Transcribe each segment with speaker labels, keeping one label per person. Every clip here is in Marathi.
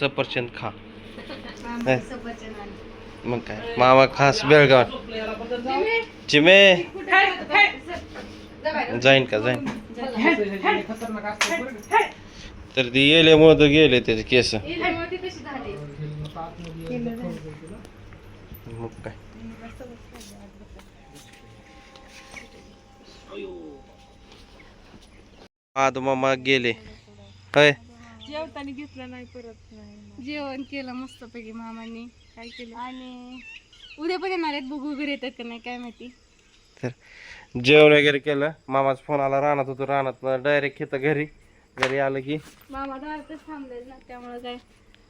Speaker 1: सफरचंद खा. मग काय? मामा खास बेळगाव. चिमे. जाईन का जाईन? तर ती येल्यामुळे तर गेले त्याचे केस. मग काय? मामा गेले. होय.
Speaker 2: जेवताना घेतलं नाही परत. नाही
Speaker 3: जेवण केलं मस्तपैकी मामांनी. काय केलं? आणि उद्या पण येणार आहेत बघू घरी येतात का नाही काय माहिती.
Speaker 1: तर जेवण वगैरे केलं. मामाचा फोन आला रानात होतो रानात. डायरेक्ट येतं घरी. घरी आलं की.
Speaker 3: मामा दारातच थांबलेत ना त्यामुळे काय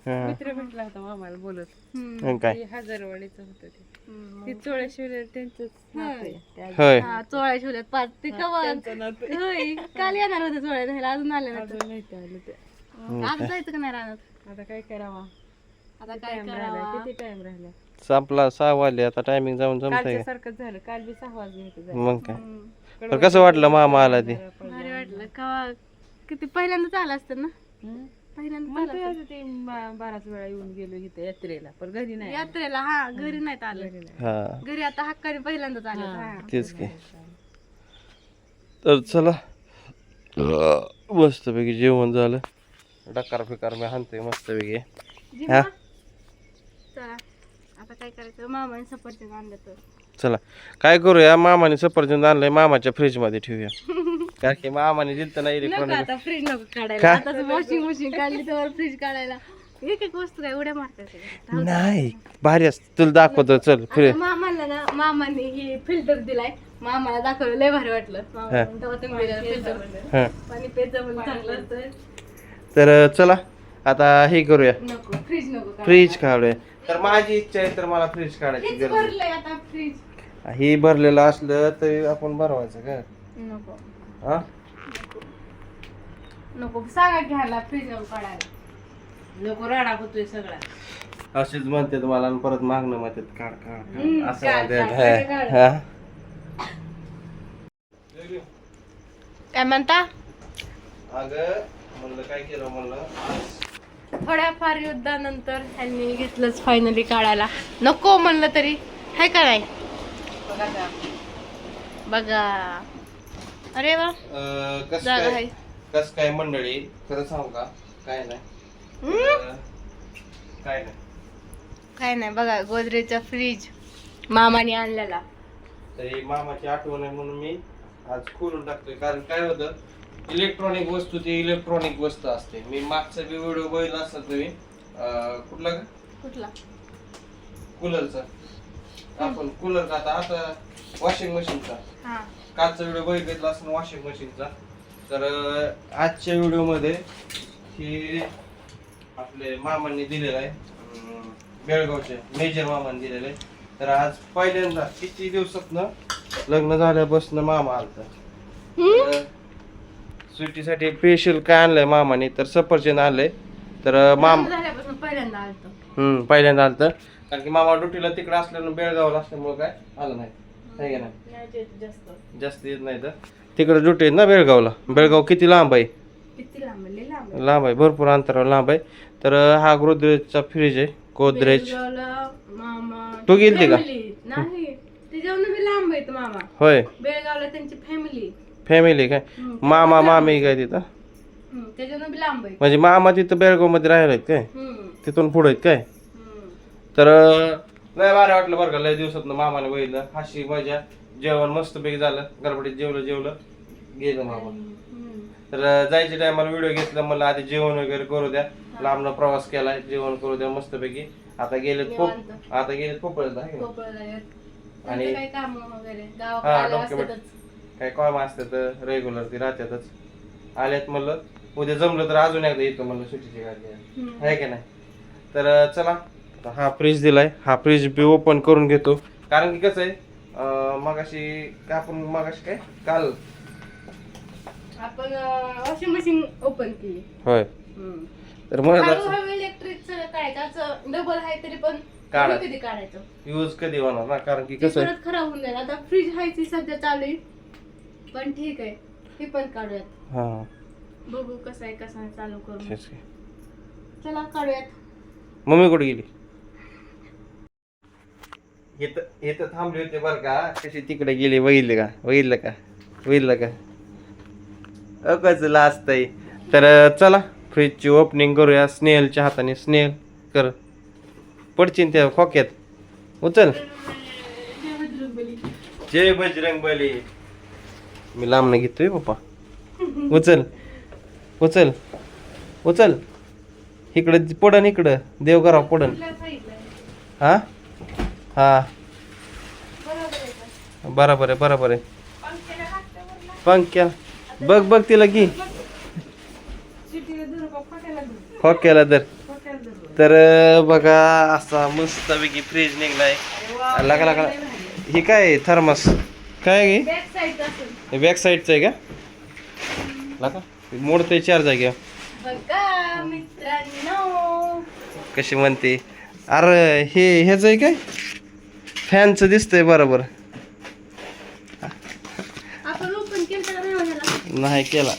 Speaker 1: हा.
Speaker 2: मित्र भेटला होता मामाला बोलत.
Speaker 3: हम्म.
Speaker 1: मग काय?
Speaker 2: ते हजारवाडीचं होतं ते. चोळ्या शिवले त्यांचंच नातं आहे. त्या-
Speaker 1: होय.
Speaker 3: हा चोळ्या ठेवल्यात पाच ते कवा
Speaker 2: त्यांचं नातं आहे.
Speaker 3: होय काल येणार होते चोळ्या अजून आले ना
Speaker 2: अजून नाही ते आलं ते
Speaker 3: आज जायचं का नाही राहणार?
Speaker 2: आता काय करावा?
Speaker 3: आता काय करावा?
Speaker 2: किती टाइम राहिला
Speaker 1: संपला सहा वाजले आता टायमिंग जाऊन जमतंय का?
Speaker 2: सारखंच झालं. काल बी सहा वाजले होते जायला.
Speaker 1: मग काय. तर कसं वाटलं मामा आला ते?
Speaker 3: भारी वाटलं. कवा किती पहिल्यांदाच आला असतं ना?
Speaker 2: हं?
Speaker 3: पहिल्यांदा
Speaker 2: ते बा- बाराच वेळा येऊन गेलो इथे यात्रेला. पण घरी नाही.
Speaker 3: यात्रेला हा घरी नाहीत आलं.
Speaker 2: घरी नाही.
Speaker 1: हा.
Speaker 3: घरी आता हक्काने पहिल्यांदाच आलं. हा.
Speaker 1: तेच की. तर चला. मस्तपैकी जेवण झालं. डकार फिकार मी हाणतोय
Speaker 3: जिम्मा?
Speaker 1: हा?
Speaker 3: चला. आता काय करायचं? मामाने सफरचंद आणलं तर.
Speaker 1: चला. काय करूया? मामाने सफरचंद आणलंय. मामाच्या फ्रीजमध्ये ठेवूया. कारण की मामाने दिलं नाही
Speaker 3: नको
Speaker 1: इलेक्ट्रॉनिक
Speaker 3: आता फ्रीज नको काढायला.
Speaker 1: का?
Speaker 3: आता वॉशिंग मशीन काढली तर फ्रीज काढायला. एक एक वस्तू काय उड्या मारतात.
Speaker 1: नाही. भारी असत. तुला दाखवतो. चल फ्रीज
Speaker 3: आता मामाला ना मामाने हे फिल्टर दिलाय. मामाला दाखवलं लय भारी वाटलं. तुम्ही फिल्टर पाणी पेचं चांगलं असतं.
Speaker 1: तर चला आता हे करूया.
Speaker 3: नको फ्रीज नको काढायला.
Speaker 1: फ्रीज काढूया. तर माझी इच्छा आहे तर मला फ्रीज काढायची गरज आहे.
Speaker 3: भरलंय आता फ्रीज
Speaker 1: हे भरलेलं असलं तरी आपण भरवायचं का?
Speaker 3: नको.
Speaker 1: हा?
Speaker 3: नको सांगा घ्यायला फ्रीज नको काढायला.
Speaker 2: नको राडा होतोय सगळा.
Speaker 1: असेच म्हणतात मला आणि परत मागणं म्हणतात काढ काढ असं. हा.
Speaker 3: काय म्हणता?
Speaker 1: अगं म्हणलं काय केलं म्हणलं? आज
Speaker 3: थोड्याफार युद्धानंतर ह्यांनी घेतलंच फायनली काढायला. नको म्हणलं तरी. हाय का नाही? बघा अरे वा.
Speaker 1: कसं काय कसं काय मंडळी? खरं सांगू का? काय नाही. काय नाही.
Speaker 3: काय नाही बघा गोदरेजचा फ्रीज मामाने आणलेला.
Speaker 1: तरी मामाची आठवण आहे म्हणून मी आज खोलून टाकतोय. कारण काय होतं इलेक्ट्रॉनिक वस्तू ती इलेक्ट्रॉनिक वस्तू असते. मी मागचा बी व्हिडिओ बघितला असता तुम्ही. अं, कुठला का?
Speaker 3: कुठला?
Speaker 1: कूलरचा. आपण कूलर का आता? आता वॉशिंग मशीनचा
Speaker 3: हा.
Speaker 1: कालचा व्हिडिओ बघितला असं वॉशिंग मशीनचा तर अं, आजच्या व्हिडिओमध्ये हे आपले मामांनी दिलेलं आहे. अं, बेळगावचे मेजर मामांनी दिलेलं आहे. तर आज पहिल्यांदा किती दिवसातनं लग्न झाल्यापासून मामा आलता? सुट्टीसाठी स्पेशल काय आणलंय मामाने? तर सफरचंद आणलंय. तर माम
Speaker 3: झाल्यापासून पहिल्यांदा आलतो.
Speaker 1: हम्म पहिल्यांदा आलतं. कारण की मामा ड्युटीला तिकडे असल्यानं बेळगावला असल्यामुळे काय आलं नाही. आहे का नाही?
Speaker 3: जास्त
Speaker 1: जास्त येत नाही तर. तिकडे ड्युटी आहे ना बेळगावला? बेळगाव किती लांब आहे?
Speaker 3: किती लांब आहे? लय लांब आहे.
Speaker 1: लांब आहे भरपूर अंतरावर लांब आहे. तर हा गोदरेजचा फ्रीज आहे. गोदरेज.
Speaker 3: बेळगावला मामा
Speaker 1: तू गेलती का?
Speaker 3: family. नाही त्याच्यावरून मी लांब आहेत मामा.
Speaker 1: होय.
Speaker 3: बेळगावला त्यांची फॅमिली
Speaker 1: फॅमिली काय? मामा मामी काय तिथं?
Speaker 3: लांब आहे.
Speaker 1: म्हणजे मामा तिथं बेळगावमध्ये राहिला आहेत काय तिथून पुढे आहेत काय. तर लय भारी वाटलं बरं का लय दिवसात मामाने बघितलं. हाशी मजा जेवण मस्तपैकी झालं. गडबडीत जेवलं जेवलं. गेलं मामा. तर जायच्या टायमाला व्हिडिओ घेतला मला आधी जेवण वगैरे करू द्या. लांबनं प्रवास केलाय जेवण करू द्या मस्तपैकी. आता गेलेत खूप. आता गेलेत पोपळला?
Speaker 3: कोपरला आहेत.
Speaker 1: आणि- हा डॉक्युमेंट. काय काम असतात रेग्युलर ती राहतातच. आल्यात म्हणलं उद्या जमलं तर अजून एकदा येतो म्हणलं सुट्टीची गाडी आहे. का नाही? तर चला. हा फ्रीज दिलाय. हा फ्रीज बी ओपन करून घेतो. कारण की कसं आहे मगाशी काय आपण मगाशी काय? काल.
Speaker 3: आपण वॉशिंग मशीन ओपन केली.
Speaker 1: होय. तर मग
Speaker 3: इलेक्ट्रिक काढायचं डबल आहे तरी पण. कधी काढायचं?
Speaker 1: यूज कधी होणार ना? कारण की कसं
Speaker 3: खराब होऊन जाईल. आता फ्रीज आहे ती सध्या चालू आहे. पण ठीक आहे. हे पण काढूयात.
Speaker 1: हा.
Speaker 3: बघू कसं आहे कसं आहे चालू करून.
Speaker 1: तेच की.
Speaker 3: चला काढूयात.
Speaker 1: मम्मी कुठे गेली? इथं इथं थांबले होते बरं का. कशी तिकडे गेली बघितले का? बघितलं का? बघितलं का? अकच लाजतंय तर चला फ्रीजची ओपनिंग करूया. स्नेहलच्या हाताने स्नेहल कर. पडचिन त्या खोक्यात. उचल. जय बजरंग बली मी लांबनं घेतोय पप्पा. उचल. उचल. उचल. इकडं पडन इकडं. देवघराव पडन हा? हा. बरोबर आहे बरोबर आहे. पंख्या बघ बघ तिला की खोक्याला तर तर बघा असा मस्त पैकी फ्रीज निघलाय. लगा लागला हे काय थर्मस. काय
Speaker 3: गे
Speaker 1: हे बॅक साईडचं आहे का? लगा मोडतंय चार
Speaker 3: मित्रांनो.
Speaker 1: कशी म्हणते? अरे हे ह्याच आहे काय? फॅनचं दिसतंय बरोबर.
Speaker 3: का म्हणाला
Speaker 1: नाही केला.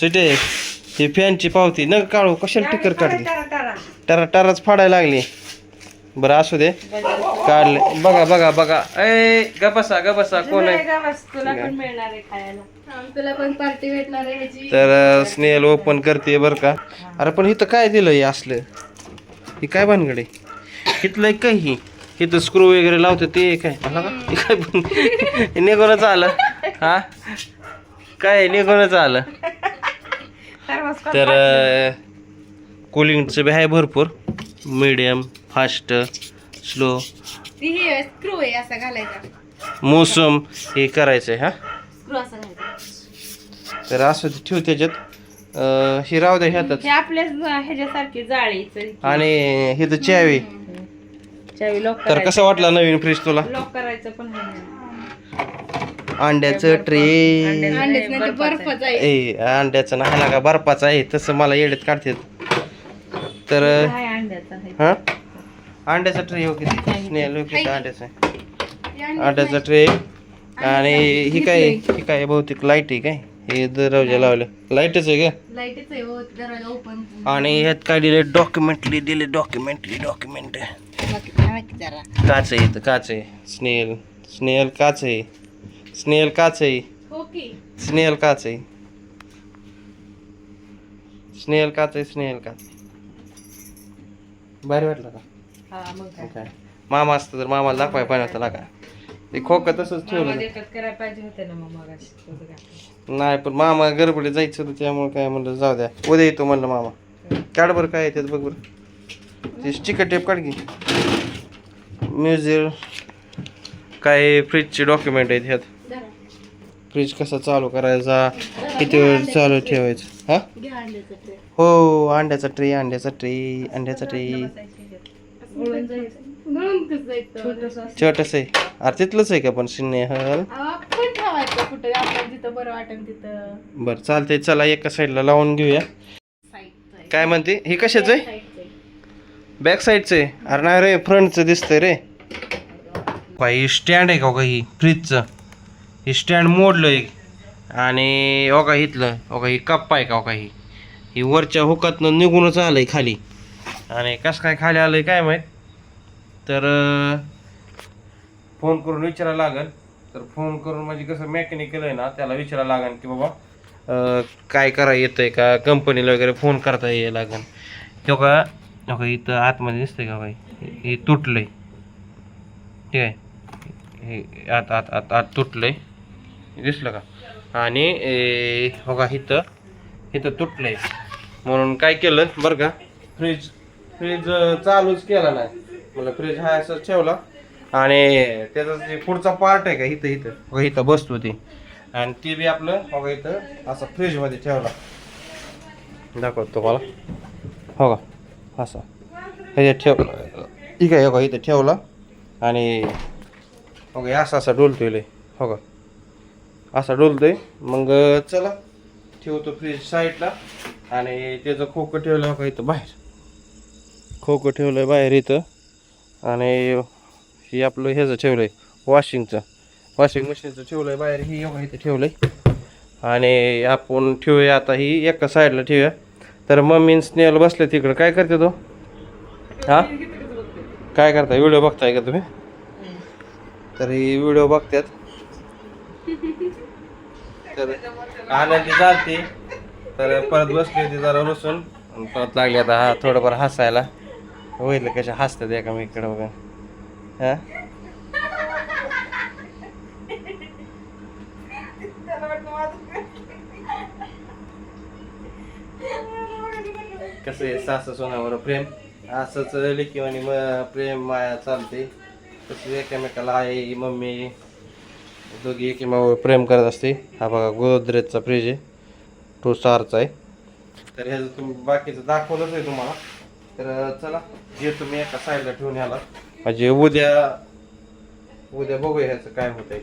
Speaker 1: सुटे ही फॅनची पावती. न काढू कशाला टिकर काढली? टरा टराच फाडायला लागली. बरं असू दे. काढले. बघा बघा बघा. ए ग बसा ग बसा कोण आहे?
Speaker 2: तुला पण मिळणार आहे खायला.
Speaker 3: हा, तुला पण पार्टी भेटणार आहे ह्याची
Speaker 1: तर स्नेहल ओपन करते बरं का? अरे पण इथं काय दिलं हे असलं? हे काय भानगडे इथलं एक काय ही. इथं स्क्रू वगैरे लावतं ते काय हे काय निघूनच आलं. हा? काय निघूनच आलं. तर कुलिंगचं बी आहे भरपूर. मीडियम फास्ट स्लो
Speaker 3: ती ही स्क्रू आहे असा घालायचा.
Speaker 1: मोसम हे करायचं आहे हा?
Speaker 3: स्क्रू असा घालायचा.
Speaker 1: तर असं ते ठेव त्याच्यात. अं, हे राहू द्या ह्यातच.
Speaker 2: हे ह्याच्यासारखी जाळीचं
Speaker 1: आणि हे तर चावी.
Speaker 2: चावी लॉक
Speaker 1: तर कसं वाटला नवीन फ्रीज तुला?
Speaker 2: लॉक करायचं पण आहे
Speaker 1: अंड्याचं ट्रे
Speaker 3: अंड्याच नाही तर आहे.
Speaker 1: ए अंड्याचं नाही लागा बर्फाचं आहे. तसं मला येड्यात काढतात. तर
Speaker 2: अंड्याचा आहे.
Speaker 1: हा? अंड्याचा ट्रे हो किती स्नेहल हो किती अंड्याचा? आहे
Speaker 3: अंड्याचं
Speaker 1: ट्रे. आणि ही काय? ही काय बहुतेक लाइट आहे काय? हे दरवाजा लावलं. लाईटच आहे का?
Speaker 3: हो
Speaker 1: आणि ह्यात काय दिले डॉक्युमेंटली दिले डॉक्युमेंटली डॉक्युमेंट काच आहे काच आहे. स्नेहल. स्नेहल काच आहे. स्नेहल काच आहे.
Speaker 3: हो
Speaker 1: स्नेहल काच आहे. स्नेहल काच आहे स्नेहल काच. भारी वाटलं का?
Speaker 2: हा मग काय.
Speaker 1: काय मामा असतं तर मामाला दाखवाय पाहिजे होता का ते खोकं तसंच
Speaker 2: मामा
Speaker 1: ठेवलं
Speaker 2: देतात करायला पाहिजे होते ना मग मगाशी तसं काय.
Speaker 1: नाही पण मामा गडबडीत जायचं होतं त्यामुळे काय म्हणलं जाऊ द्या. उद्या येतो म्हणलं मामा. काढ बरं काय येतात बघ बरं. ते स्टिकर टेप काढ की. म्युझियम काय फ्रीजचे डॉक्युमेंट आहेत ह्यात. फ्रीज कसा चालू करायचा किती वेळ चालू ठेवायचं हा?
Speaker 3: घ्या अंड्याचं ते
Speaker 1: हो अंड्याचा ट्रे अंड्याचा ट्रे अंड्याचा ट्रे
Speaker 2: वळून जायचं.
Speaker 3: गळून कसं जायचं
Speaker 2: छोटंसं
Speaker 1: आहे. अरे तिथलंच आहे का पण स्नेहल
Speaker 3: आपण ठेवायचं कुठं? आपल्याला जिथं बरं वाटेल तिथं.
Speaker 1: बरं चालतंय. चला एका साईडला लावून घेऊया.
Speaker 3: साईडचं आहे.
Speaker 1: काय म्हणते? हे कशाचं आहे?
Speaker 3: आहे.
Speaker 1: बॅक साईडचं आहे. अरे नाही रे फ्रंटचं दिसतंय रे. काही स्टँड आहे का हो ही? फ्रीजचं हे स्टँड मोडलं एक. आणि हो का इथलं? हो का ही कप्पा आहे का हो का ही? ही वरच्या हुकातनं निघूनच आलंय खाली. आणि कसं काय खाली आलं आहे काय माहीत? तर फोन करून विचारायला लागेल. तर फोन करून म्हणजे कसं मेकॅनिकल आहे ना त्याला विचारायला लागेल की बाबा काय करा येतंय का? कंपनीला वगैरे फोन करता यायला लागेल. हो का? हो का? इथं आतमध्ये दिसतंय का काही हे तुटलंय. ठीक आहे. हे आत आत आत आत तुटलंय. दिसलं का? आणि हो का? इथं इथं तुटलंय. म्हणून काय केलं बरं का? फ्रीज फ्रीज चालूच केला नाही. मला फ्रीज हा असं ठेवला. आणि त्याचा जे पुढचा पार्ट आहे का इथं इथं. इथं बसतो ती. आणि ते बी आपलं बघा इथं असं फ्रीजमध्ये ठेवला. दाखवतो तुम्हाला. हो का असा. ह्याच्यात ठेव ठीक आहे हो का इथं ठेवला. आणि हो का असं असा डोलतोय लय. हो का असा डोलतोय. मग चला. ठेवतो फ्रीज साईडला आणि त्याचं खोकं ठेवलं हो का इथं बाहेर. खोकं ठेवलं बाहेर इथं. आणि हे आपलं ह्याचं ठेवलं आहे वॉशिंगचं वॉशिंग मशीनचं ठेवलं आहे बाहेर ही एवढं इथं ठेवलं आहे आणि आपण ठेवूया आता ही एका साईडला ठेवूया. तर मम्मी स्नेहल बसले तिकडं. काय करते तो? हां? काय करताय? व्हिडिओ बघताय का तुम्ही? तर ही व्हिडिओ बघतात. तर आनंदी चालते तर परत बसली होती जरा रुसून. परत लागली आता हा थोडंफार हसायला. होईल कशा हसतात एकामेकडे बघा. हा? कसं आहे सासू सोनावर प्रेम? असंच लिखीवानी म प्रेम माया चालते. तसं एकामेकाला आई मम्मी दोघी एकीमेकावर प्रेम करत असते. हा बघा गोदरेजचा फ्रीज आहे. टू स्टारचा आहे. तर ह्याचं तुम्ही बाकीचं दाखवलंच आहे तुम्हाला. तर चला जे तुम्ही एका साईडला ठेवून याला म्हणजे उद्या उद्या बघूया ह्याचं काय होतंय.